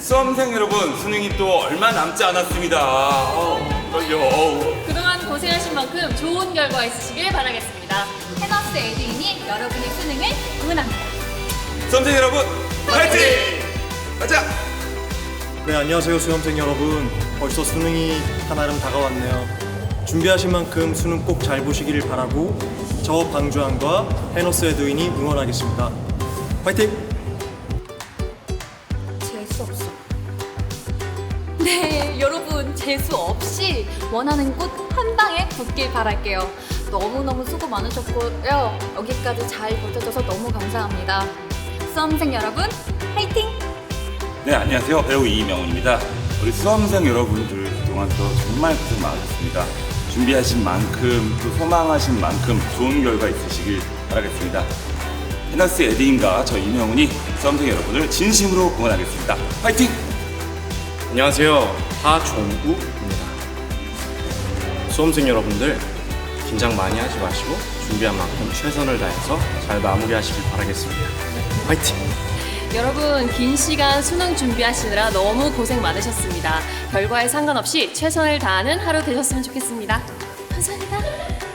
수험생 여러분, 수능이 또 얼마 남지 않았습니다. 어, 떨려. 어우. 그동안 고생하신 만큼 좋은 결과 있으시길 바라겠습니다. 헤너스 에듀인이 여러분의 수능을 응원합니다. 수험생 여러분, 파이팅! 가자! 네, 안녕하세요, 수험생 여러분. 벌써 수능이 한아름 다가왔네요. 준비하신 만큼 수능 꼭 잘 보시기를 바라고 저 방주환과 해너스 에드윈이 응원하겠습니다. 파이팅! 네, 여러분 재수 없이 원하는 곳한 방에 붙길 바랄게요. 너무너무 수고 많으셨고요. 여기까지 잘 버텨줘서 너무 감사합니다. 수험생 여러분, 화이팅! 네, 안녕하세요. 배우 이명훈입니다. 우리 수험생 여러분들 그동안 또 정말 고생 많으셨습니다. 준비하신 만큼, 또 소망하신 만큼 좋은 결과 있으시길 바라겠습니다. 헤너스 에디인과 저 이명훈이 수험생 여러분을 진심으로 응원하겠습니다. 파이팅! 안녕하세요. 하종우입니다. 수험생 여러분들 긴장 많이 하지 마시고 준비한 만큼 최선을 다해서 잘 마무리하시길 바라겠습니다. 화이팅! 여러분 긴 시간 수능 준비하시느라 너무 고생 많으셨습니다. 결과에 상관없이 최선을 다하는 하루 되셨으면 좋겠습니다. 감사합니다.